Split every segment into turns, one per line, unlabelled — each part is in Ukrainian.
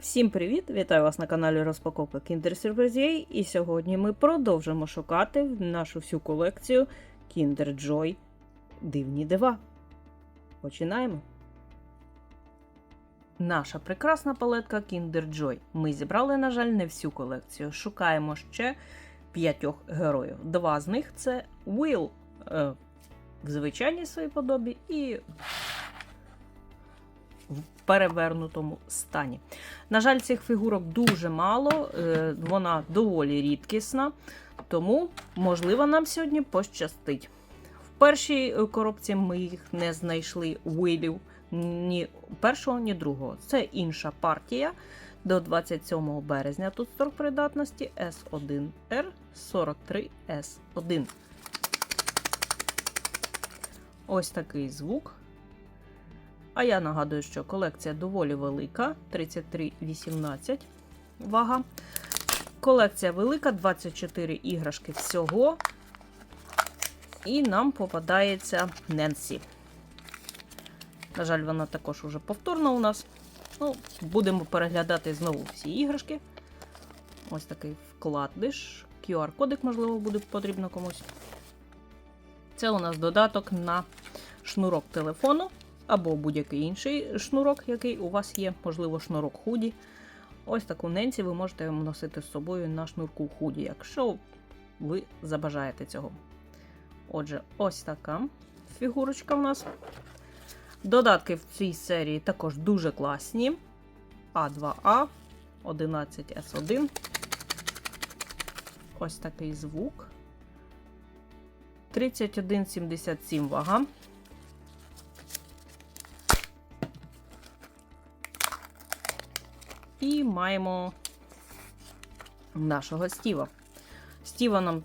Всім привіт! Вітаю вас на каналі Розпаковка Kinder Surprise І сьогодні ми продовжимо шукати нашу всю колекцію Kinder Joy Дивні дива. Починаємо. Наша прекрасна палетка Kinder Joy. Ми зібрали, на жаль, не всю колекцію. Шукаємо ще п'ятьох героїв. Два з них це Will е, в звичайній своїй подобі і в перевернутому стані. На жаль, цих фігурок дуже мало, е, вона доволі рідкісна, тому, можливо, нам сьогодні пощастить. В першій е, коробці ми їх не знайшли Уилів ні першого, ні другого. Це інша партія. До 27 березня тут строк придатності S1R 43S1. Ось такий звук. А я нагадую, що колекція доволі велика 33,18 вага. Колекція велика, 24 іграшки всього. І нам попадається Ненсі. На жаль, вона також уже повторна у нас. Ну, Будемо переглядати знову всі іграшки. Ось такий вкладиш. QR-кодик, можливо, буде потрібно комусь. Це у нас додаток на шнурок телефону або будь-який інший шнурок, який у вас є, можливо, шнурок худі. Ось таку ненці ви можете носити з собою на шнурку худі, якщо ви забажаєте цього. Отже, ось така фігурочка у нас. Додатки в цій серії також дуже класні. А2А, 11С1. Ось такий звук. 31,77 вага. Маємо нашого Стіва. Стіва нам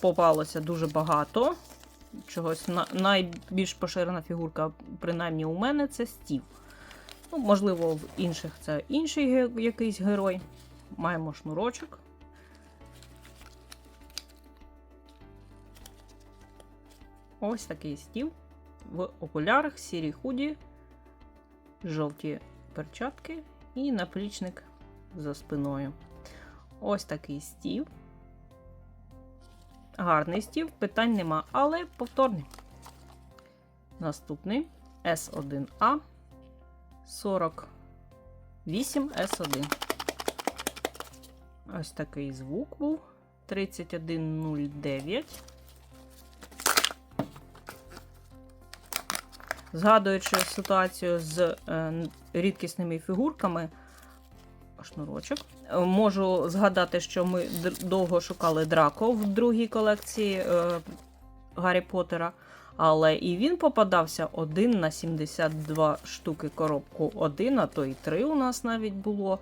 попалося дуже багато. Чогось найбільш поширена фігурка, принаймні у мене, це Стів. Ну, Можливо, в інших це інший якийсь герой. Маємо шнурочок. Ось такий стів. В окулярах, сірій худі, жовті перчатки і наплічник за спиною. Ось такий стів. Гарний стів, питань нема, але повторний. Наступний S1A 48S1. Ось такий звук був. 3109. Згадуючи ситуацію з е, рідкісними фігурками, шнурочок, можу згадати, що ми довго шукали Драко в другій колекції е, Гаррі Поттера, але і він попадався один на 72 штуки коробку один, а то і три у нас навіть було.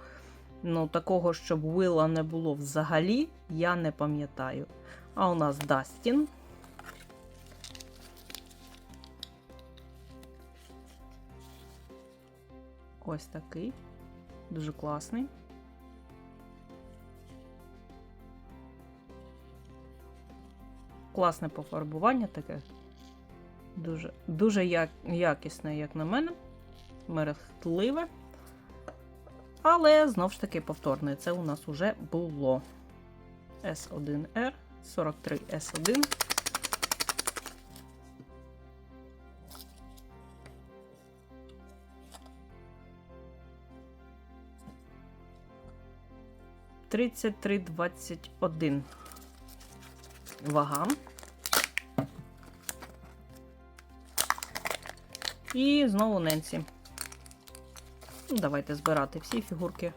Ну, Такого, щоб Вилла не було взагалі, я не пам'ятаю. А у нас Дастін. Ось такий. Дуже класний. Класне пофарбування таке. Дуже дуже як, якісне, як на мене. Мерехтливе. Але знову ж таки повторне. Це у нас уже було S1R 43S1. Тридцять три двадцять один вага. І знову Ненсі. Ну, Давайте збирати всі фігурки.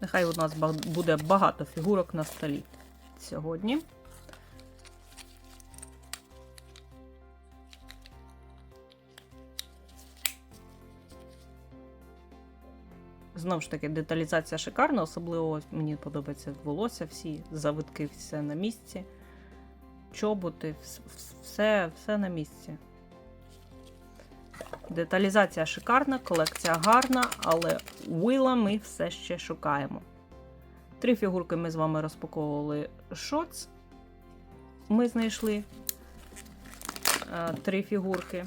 Нехай у нас буде багато фігурок на столі сьогодні. Знову ж таки, деталізація шикарна, особливо мені подобається волосся, всі завитки, все на місці. Чоботи, все, все на місці. Деталізація шикарна, колекція гарна, але Уіла ми все ще шукаємо. Три фігурки ми з вами розпаковували шоц. Ми знайшли три фігурки.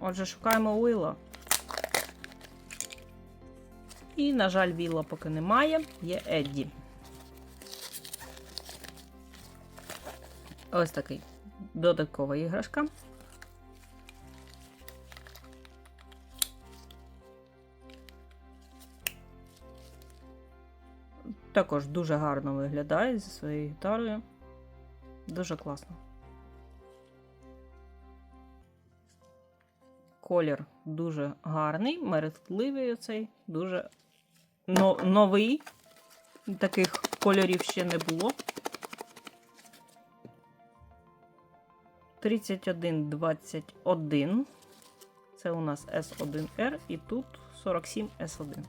Отже, шукаємо Уіла. І, на жаль, Вілла поки немає, є Едді. Ось такий додаткова іграшка. Також дуже гарно виглядає зі своєю гітарою. Дуже класно. Колір дуже гарний, мерехтливий оцей, дуже новий. Таких кольорів ще не було. 3121. Це у нас S1R і тут 47 S1.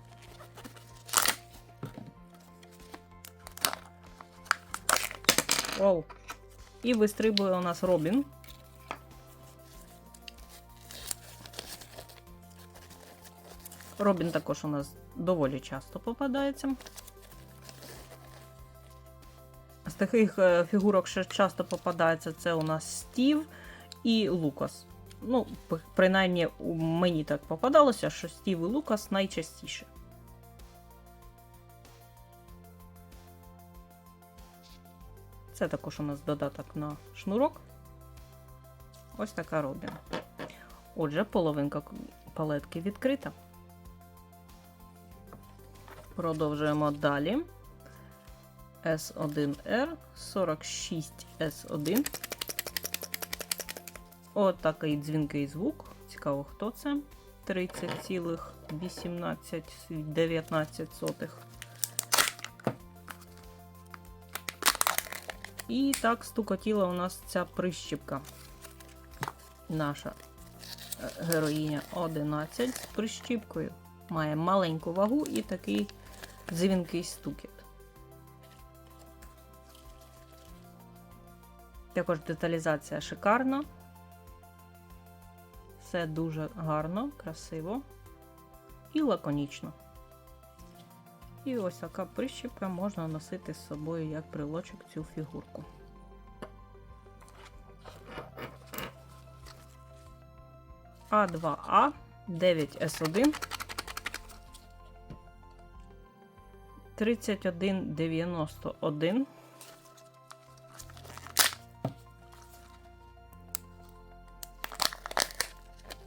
Оу. І вистрибує у нас Робін. Робін також у нас доволі часто попадається. З таких е, фігурок, що часто попадається, це у нас Стів і Лукас. Ну, принаймні, мені так попадалося, що Стів і Лукас найчастіше. Це також у нас додаток на шнурок. Ось така Робін. Отже, половинка палетки відкрита. Продовжуємо далі. S1R 46S1. Отакий дзвінкий звук. Цікаво, хто це. 30,1819. І так стукотіла у нас ця прищіпка. Наша е, героїня 11 з прищіпкою. Має маленьку вагу і такий дзвінкий стукіт. Також деталізація шикарна. Все дуже гарно, красиво і лаконічно. І ось така прищіпка можна носити з собою як брелочок цю фігурку. А2А 9С1 3191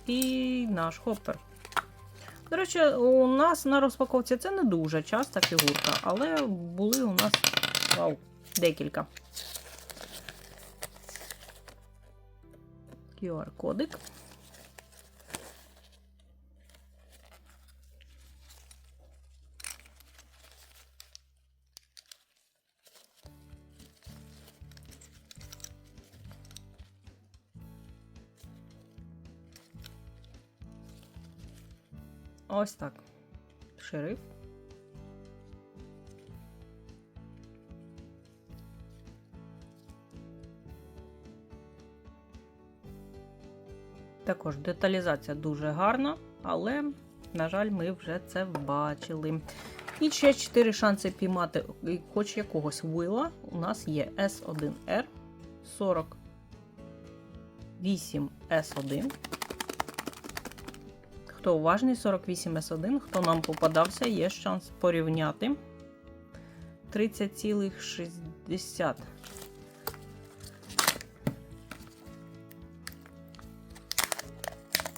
і наш хоппер. До речі, у нас на розпаковці це не дуже часта фігурка, але були у нас вау, декілька. QR-кодик. Ось так. Шериф. Також деталізація дуже гарна, але, на жаль, ми вже це бачили. І ще 4 шанси піймати хоч якогось вила. У нас є S1R 48 S1. Хто уважний 48С1, хто нам попадався, є шанс порівняти. 30,60.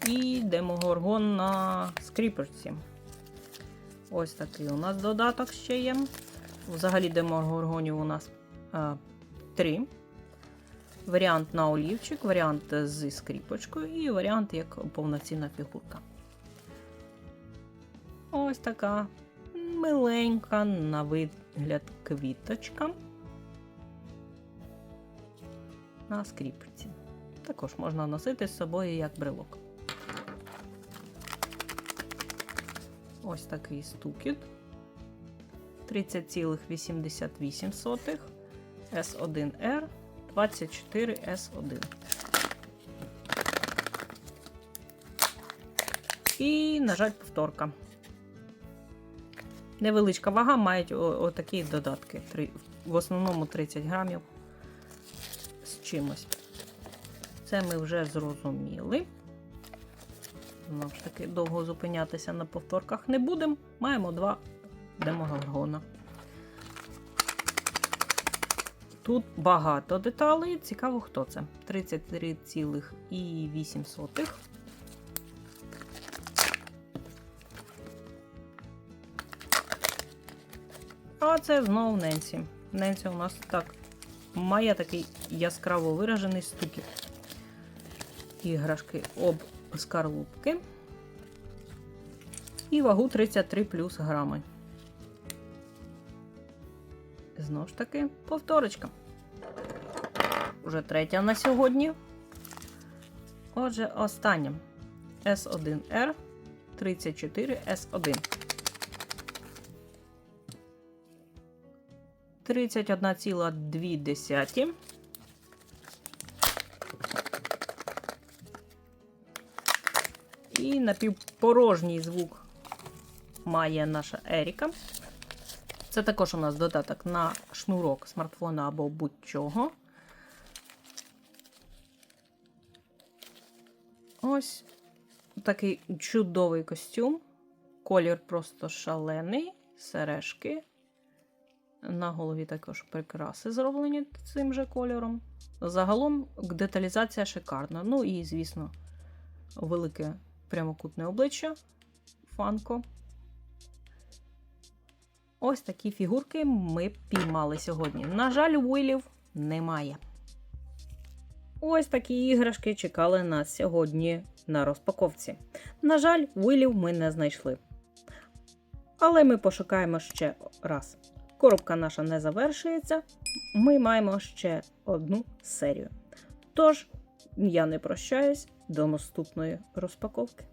І демогоргон на скріперці. Ось такий у нас додаток ще є. Взагалі демогоргонів у нас а, 3. Варіант на олівчик, варіант зі скріпочкою і варіант як повноцінна фігурка. Ось така миленька на вигляд квіточка на скріпці. Також можна носити з собою як брелок. Ось такий стукіт. 30,88 S1R 24S1. І, на жаль, повторка. Невеличка вага, мають отакі додатки. В основному 30 грамів з чимось. Це ми вже зрозуміли. Знову ж таки, довго зупинятися на повторках не будемо. Маємо два демогоргона. Тут багато деталей. Цікаво, хто це. 33,8. А це знову Ненсі. Ненсі у нас так має такий яскраво виражений стукіт. Іграшки об скарлупки. І вагу 33 плюс грами. Знову ж таки, повторочка. Уже третя на сьогодні. Отже, остання. S1R 34 31,2. І напівпорожній звук має наша Еріка. Це також у нас додаток на шнурок смартфона або будь-чого. Ось такий чудовий костюм. Колір просто шалений, сережки. На голові також прикраси зроблені цим же кольором. Загалом деталізація шикарна. Ну і, звісно, велике прямокутне обличчя. Фанко. Ось такі фігурки ми піймали сьогодні. На жаль, вилів немає. Ось такі іграшки чекали нас сьогодні на розпаковці. На жаль, вилів ми не знайшли. Але ми пошукаємо ще раз. Коробка наша не завершується. Ми маємо ще одну серію. Тож, я не прощаюсь до наступної розпаковки.